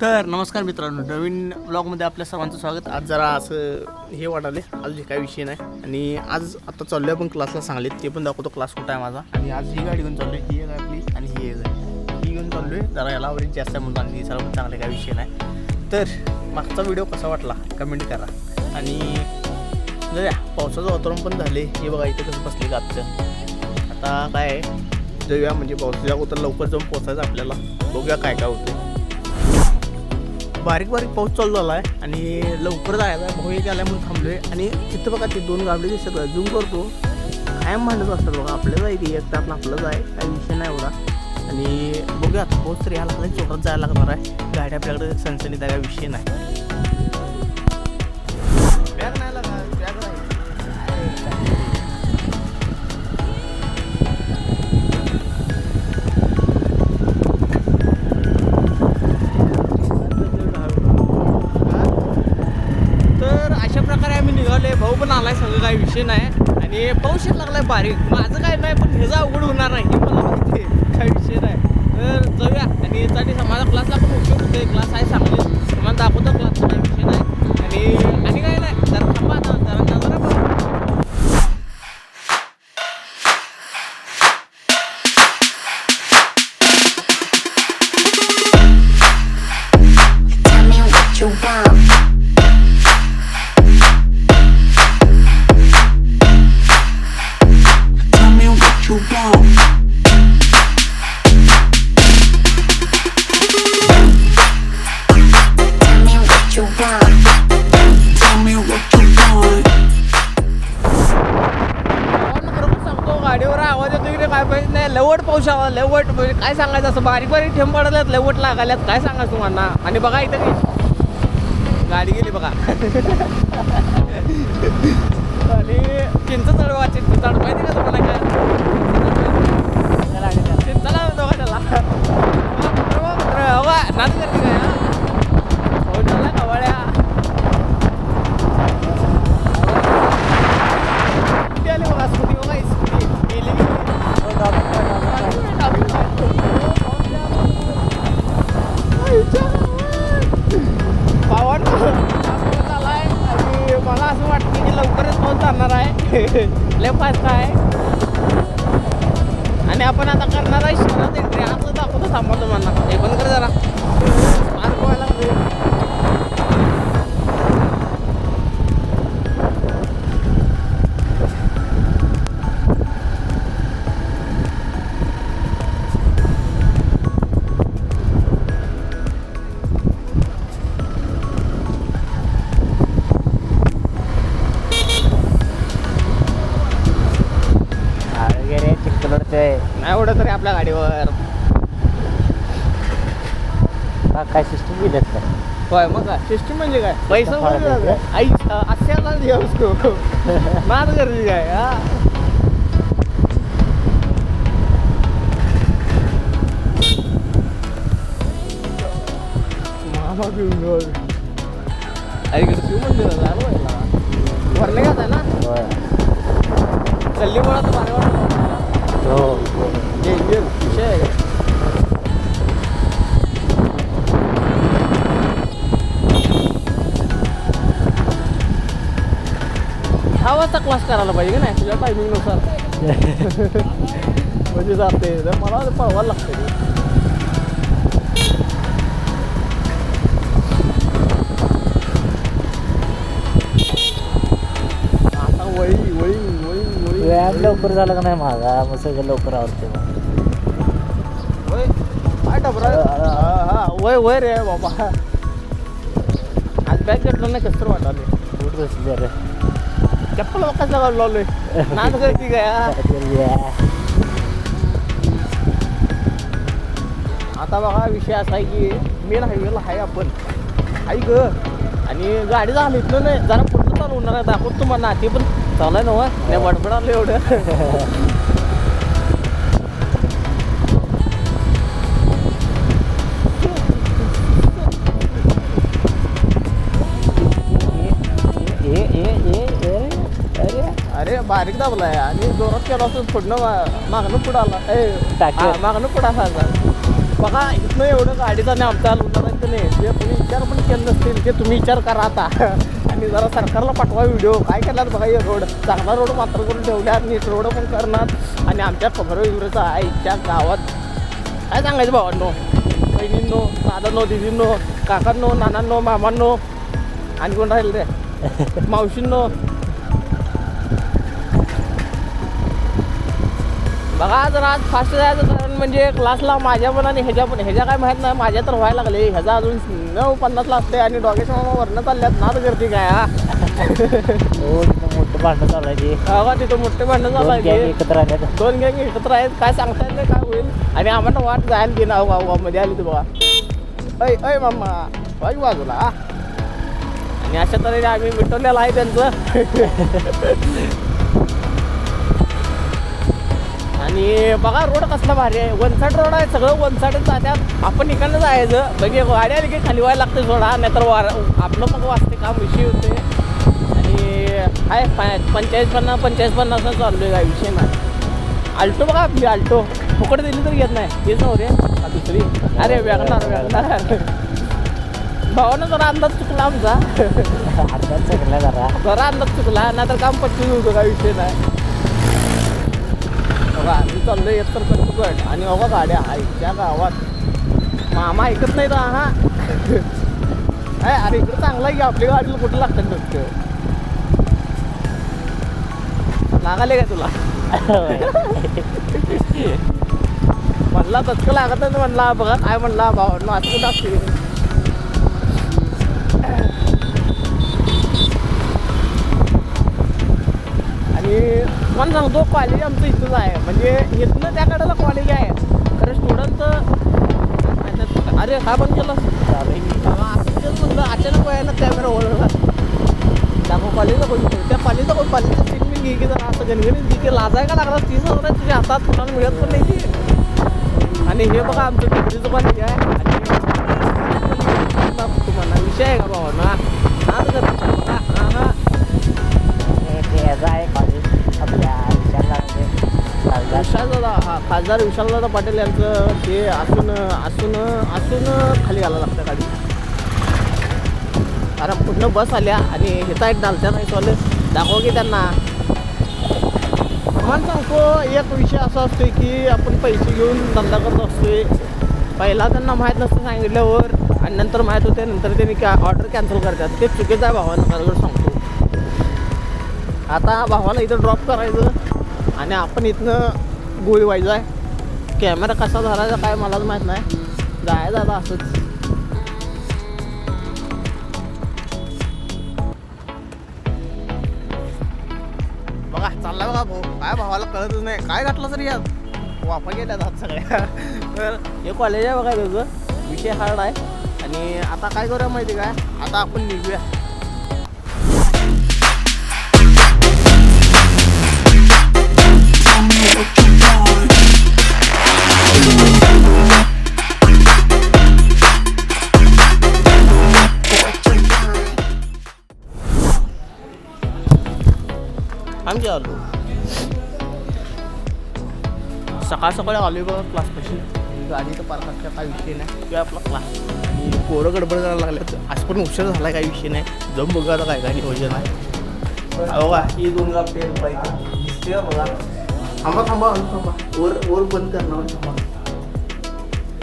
तर नमस्कार मित्रांनो. नवीन ब्लॉगमध्ये आपल्या सर्वांचं स्वागत. आज जरा असं हे वाटाले आज हे काय विषय नाही. आणि आज आता चाललोय आपण क्लासला सांगलीत. ते पण दाखवतो क्लास कुठं आहे माझा. आणि आज ही गाडी घेऊन चाललोय. ही एक आपली आणि ही एक. आहे ही घेऊन चाललोय. जरा याला आवडेल जास्त आहे म्हणून आणि सर्व चांगले काय विषय नाही. तर मागचा व्हिडिओ कसा वाटला? कमेंट करा. आणि जाऊया पावसाचं वातावरण पण झाले हे बघा इथे कसं बसले गातचं. आता काय आहे? जाऊया. म्हणजे पावसाच्या अगोदर लवकर जाऊन पोचायचं आपल्याला. बघूया काय काय होतं बारीक बारीक पाऊस चालू झाला आहे आणि लवकर जायला आहे. भाऊ एक आल्यामुळे थांबलोय. आणि तिथं बघा ते दोन गावडे दिसत आहे झूम करतो. कायम म्हणत असतात बघा. आपलं आहे ती एक त्यातलं आपलंच आहे काही विषय नाही एवढा. आणि बघूया आता पाऊस तर यायला लागला जोरात जायला लागणार आहे. गाडी आपल्याकडे सनसनी आहे, विषय नाही. पण आलाय सगळं काही विषय नाही. आणि पाऊस येत लागलाय बारीक. माझं काय नाही पण ह्याचा अवघड होणार नाही हे मला माहिती आहे. विषय नाही. तर जाऊया. आणि त्यासाठी माझा क्लासला पण उपयोग होते क्लास आहे चांगले. तुम्हाला दाखवतो क्लासचा काही विषय नाही. आणि आणि काय नाही तर लवट लेवट म्हणजे काय सांगायचं असं? बारीक बारीक ठेंब पडल्यात लवट लागाल्यात. काय सांगायचं तुम्हाला? आणि बघा इथं गाडी गेली बघा. आणि चिंच चढवा चिंच चढ माहिती का तुम्हाला काय? चिंचला म्हणतो का त्याला? बघा, करते काय हो? पाऊस झाला कवाळ्या लय फास्ट आहे आणि आपण आता करणार आहे शहरात एंट्री आता दाखवतो थांबवतो मला हे पण कर जरा. एवढं तरी आपल्या गाडीवर. काय सिस्टम दिलेत का? होय मग काय? सिस्टीम म्हणजे काय? पैसा म्हणजे काय? आई अस्याला दिवस नाद गरजे काय? हा. मामा घेऊन गो अरे. वरले का ना? गल्ली मुळात भारी वाटत हो ये ये विषय आहे का? दहा वाजता क्लास करायला पाहिजे का नाही तुझ्या टायमिंगनुसार म्हणजे जाते तर मला पळवायला लागतं ते. लवकर झाला का नाही माझा मग सगळं लवकर आवडते मग. वय वय रे बाबा. आज बॅग घेतलं नाही कसं वाटाले? कुठ बसली रे चप्पल कसं घालून लावलोय. नाच करते काय? आता बघा विषय असा आहे की मेन हायवेला आहे आपण. आई ग. आणि गाडी झाली इथलं नाही जरा पुढलं चालू होणार आहे. दाखवत तुम्हाला. ते पण चालू ना नाही बडबड आलं एवढं. बारीक दाबलाय. आणि जोरात केला असं पुढनं मागणं पुढं आला. मागणं पुढं आला. बघा इथनं एवढं गाडीचा नाही आमचा उतरायचं नाही. ते तुम्ही विचार पण केले नसतील ते तुम्ही विचार करा आता. आणि जरा सरकारला पाठवा व्हिडिओ काय केलात बघा हे रोड. चांगला रोड मात्र करून ठेवल्यात नीट रोड पण करणार. आणि आमच्या खबर विवरेचा आहे इथच्या गावात. काय सांगायचं भावांनो? बहिणींनो दादांनो दिदींनो काकांनो नानांनो मामांनो. आणि कोण राहील रे? मावशींनो. बघा जर आज फास्ट जायचं कारण म्हणजे क्लासला माझ्या पण आणि ह्याच्या पण ह्याच्या काय माहीत नाही माझ्या तर व्हायला लागले. ह्याचा अजून नऊ पन्नासला असते आणि डॉगेच्या मामा वरनं चालल्यात. नाद करते काय हा? हो तिथं मोठं भांडण चालू आहे ते. बघा तिथं मोठे भांडण दोन चालू गॅग आहे एकत्र आल्यात. दोन गॅंग एकत्र आहेत. काय सांगता येत नाही काय होईल? आणि आम्हाला वाट जायला नाव गावमध्ये आली तू बघा. ऐ ऐ मामा. बाजू बाजूला. हा. आणि अशा तऱ्हेने आम्ही मिटवलेलं आहे त्यांचं. आणि बघा रोड कसला भारी आहे. वन साईड रोड आहे सगळं वन साईडच जात्यात आपण इकडनं जायचं. म्हणजे गाडी आली की खाली व्हायला लागते सोडा नाहीतर वार आपलं मग वाचते काम विषय होते. आणि आहे पा- पंचेचाळीस पन्नास पंचेचाळीस पन्नास चालू आहे काय विषय नाही. आल्टो बघा आपली आल्टो. फुकट दिली तर घेत नाही. तेच नव्हे रे. हा दुसरी. अरे वेगणार वेगणार. भावानं जरा अंदाज चुकला आमचा. हातात सगळ्या जरा. जरा अंदाज चुकला नाहीतर काम पच्चीस होतं काय विषय नाही. बघा मी चाललोय एकतर कटकट. आणि बघा गाड्या आईच्या गावात. मामा ऐकत नाही तर हा. अरे इकडं चांगला आहे की आपल्या गाडीला कुठं लागतं नसतं? लागाले का तुला? म्हणला तसं लागत नाही म्हणला बघा काय म्हणला भावांनो असं कुठं असते आणि मला सांगतो कॉलेज आमचं इथंच आहे. म्हणजे इथनं त्याकडेला कॉलेज आहे. खरं स्टुडंट अरे काय पण केलं. असं म्हणलं अचानक वयानं कॅमेरा ओळखला दाखव कॉलेजला बघितलं त्या कॉलेजला कोण? कॉलेजचं सीट मी घे की जरा असं गणगणित घे की लाजाय का लागला? तीस हजार तुझ्या हातात कुणाला मिळत पण नाही आणि हे बघा आमचं डिग्रीचं हे आहे. आणि खासदार विशालदादा पाटील यांचं ते असून असून असून खाली घालायला लागतं गाडी. कारण पूर्ण बस आल्या आणि हिता एक डालत्या नाही सॉले दाखव की त्यांना. मला सांगतो एक विषय असा असतो की आपण पैसे घेऊन धंदा करत असतोय. पहिला त्यांना माहीत नसतं सांगितल्यावर आणि नंतर माहीत होते नंतर त्यांनी कॅ ऑर्डर कॅन्सल करतात. ते चुकीचं आहे भावानं खरं सांगतो. आता भावाला इथं ड्रॉप करायचं आणि आपण इथनं गोळी व्हायचं आहे. कॅमेरा कसा धरायचा काय मलाच माहीत नाही. जायचं आता असंच. बघा चालला बघा भाऊ. काय भावाला कळतच नाही. काय घातलं तरी यात वापा हो, गेल्या जात सगळ्या तर हे कॉलेज आहे बघा त्याचं. विषय हार्ड आहे. आणि आता काय करूया माहिती काय आता आपण निघूया. आम्ही आलो सकाळ सकाळी आलो बघा क्लासपाशी गाडी तर पार्क असल्या काय विषय नाही किंवा आपला क्लास आणि पोरं गडबड करायला लागल्यात आज पण उशीर झाला काही विषय नाही जाऊन बघा आता काय काय नियोजन आहे अहो का ही दोन गापटे दिसते का बघा थांबा थांबा अजून थांबा वर वर बंद करणार थांबा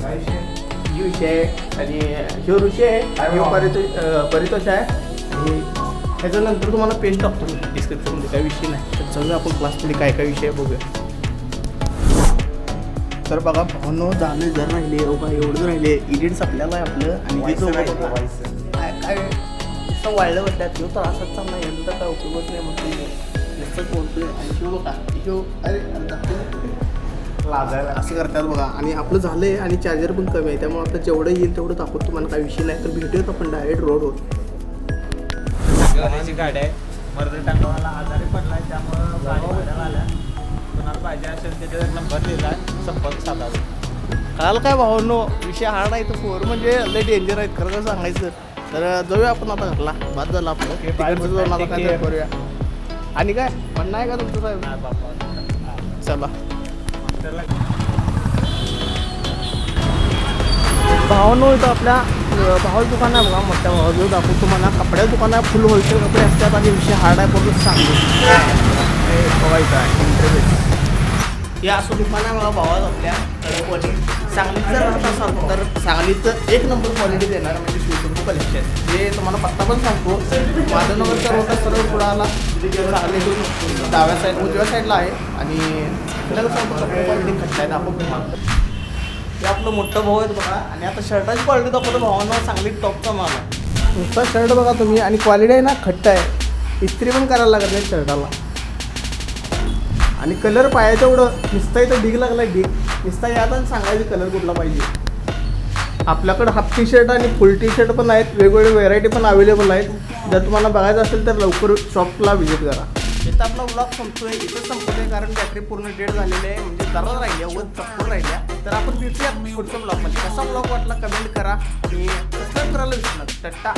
काय विषय ही विषय आहे आणि ह्यो ऋषी आहे अं, परितोष आहे आणि ह्याच्यानंतर तुम्हाला पेज टाकतो मी डिस्क्रिप्शनमध्ये काही विषय नाही. तर जाऊया आपण क्लासमध्ये काय काय विषय आहे बघूया. तर बघा भावनो झालं जर राहिले बघा एवढं राहिले एडिट्स आपल्याला आहे आपलं आणि हे जो काय काय नुसतं वाळलं बसल्यात ह्यो तर असंच चालला यांचा काय उपयोगच नाही म्हणतो नुसतंच बोलतोय. आणि ह्यो बघा अरे. लाजायला असं करतात बघा. आणि आपलं झालंय आणि चार्जर पण कमी आहे त्यामुळे आता जेवढं येईल तेवढं दाखवतो तुम्हाला काय विषय नाही. तर भेटूयात आपण डायरेक्ट रोडवर गाडीची गाडी आहे. मर्द टांगावाला आजारी पडलाय त्यामुळं गाडी भाड्याला आल्या. कोणाला पाहिजे असेल त्याचा एक नंबर आहे संपर्क साधावा कळालं काय भावांनो विषय हार्ड आहे तर पोर म्हणजे लय डेंजर आहेत खरं सांगायचं तर जाऊया आपण आता घरला. बाद झाला आपलं. तिकडचं जाऊन आता काय तरी करूया. आणि काय म्हणणं आहे का तुमचं साहेब? नाही चला. भावानो इथं आपल्या अं, भावाचं दुकान आहे बघा मोठ्या भावाचं दाखवू तुम्हाला. कपड्या दुकान आहे फुल होलसेल कपडे असतात आणि विषय हार्ड आहे पूर्ण सांगतो. हे बघा आहे इंटरव्ह्यू या असं दुकान आहे बघा भावात आपल्या कडकवाडी सांगलीत जर राहत असाल तर सांगलीचं एक नंबर क्वालिटी देणार म्हणजे शिवसुंदर कलेक्शन हे तुम्हाला पत्ता पण सांगतो माधवनगरच्या रोडला सरळ पुढं आला सांगलीतून डाव्या साईड उजव्या साईडला आहे. आणि आपल्याला सांगतो कपडे क्वालिटी खट्टा आहे दाखवतो तुम्हाला हे आपलं मोठं भाऊ आहेत बघा. आणि आता शर्टाची क्वालिटी दाखवतो भावांना. चांगली टॉपचा माल आहे. नुसता शर्ट बघा तुम्ही. आणि क्वालिटी आहे ना खट्ट आहे. इस्त्री पण करायला लागत नाही शर्टाला आणि कलर पाहायचं एवढं नुसता इथं डिग लागला डिग नुसता यात आणि सांगायचं कलर कुठला पाहिजे. आपल्याकडं हाफ टी शर्ट आणि फुल टी शर्ट पण आहेत. वेगवेगळे व्हेरायटी पण अवेलेबल आहेत. जर तुम्हाला बघायचं असेल तर लवकर शॉपला व्हिजिट करा. इथं आपला ब्लॉग संपतोय. इथं संपतोय कारण बॅटरी पूर्ण डेड झालेली आहे. म्हणजे दररोज राहिल्या व चप्पल राहिल्या. तर आपण भेटूया पुढच्या ब्लॉगमध्ये कसा ब्लॉग वाटला कमेंट करा. आणि सबस्क्राईब करायला विसरू नका. टट्टा